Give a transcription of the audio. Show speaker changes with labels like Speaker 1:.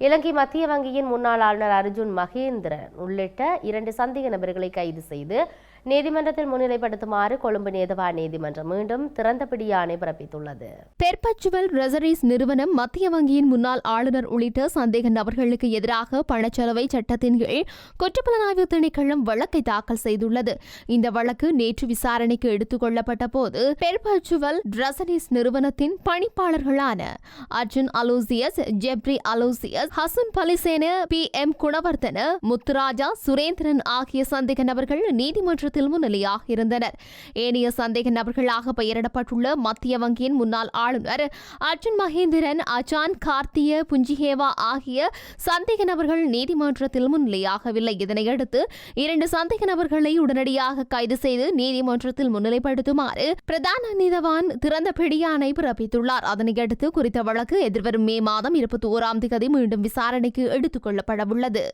Speaker 1: இலங்கை மத்திய வங்கியின் முன்னாள் ஆளுநர் அர்ஜுன் மகேந்திரன் உள்ளிட்ட இரண்டு சந்தேக நபர்களை கைது செய்து நீதிமன்றத்தில் முன்னிலைப்படுத்துமாறு கொழும்பு நேதவா நீதிமன்றம் மீண்டும் திறந்த பிடியாணை பிறப்பித்துள்ளது.
Speaker 2: பெர்பச்சுவல் ரெசரிஸ் நிறுவனம் மத்திய வங்கியின் முன்னாள் ஆளுநர் உள்ளிட்ட சந்தேக நபர்களுக்கு எதிராக பணச்செலவை சட்டத்தின் கீழ் குற்றப்புலனாய்வு திணைக்களம் வழக்கை தாக்கல் செய்துள்ளது. இந்த வழக்கு நேற்று விசாரணைக்கு எடுத்துக் கொள்ளப்பட்ட போது பெர்பச்சுவல் ரெசரிஸ் நிறுவனத்தின் பணிப்பாளர்களான Arjun Aloysius Jeffrey Aloysius Hasan Palisena B M Gunawardena Muthuraja Surendran ஆகிய சந்தேக நபர்கள் நீதிமன்றத்தில் முன்னிலையாக இருந்தனர். ஏனைய சந்தேக நபர்களாக பெயரிடப்பட்டுள்ள மத்திய வங்கியின் முன்னாள் ஆளுநர் அர்ஜுன் மகேந்திரன் அஜான் கார்த்திய புஞ்சிஹேவா ஆகிய சந்தேக நபர்கள் நீதிமன்றத்தில் முன்னிலையாகவில்லை. இதனையடுத்து இரண்டு சந்தேக நபர்களை உடனடியாக கைது செய்து நீதிமன்றத்தில் முன்னிலைப்படுத்துமாறு பிரதான நீதவான் திறந்த பிடியானை பிறப்பித்துள்ளார். அதனையடுத்து குறித்த வழக்கு எதிர்வரும் மே மாதம் இருபத்தி ஓராம் தேதி மீண்டும் விசாரணைக்கு எடுத்துக் கொள்ளப்படவுள்ளது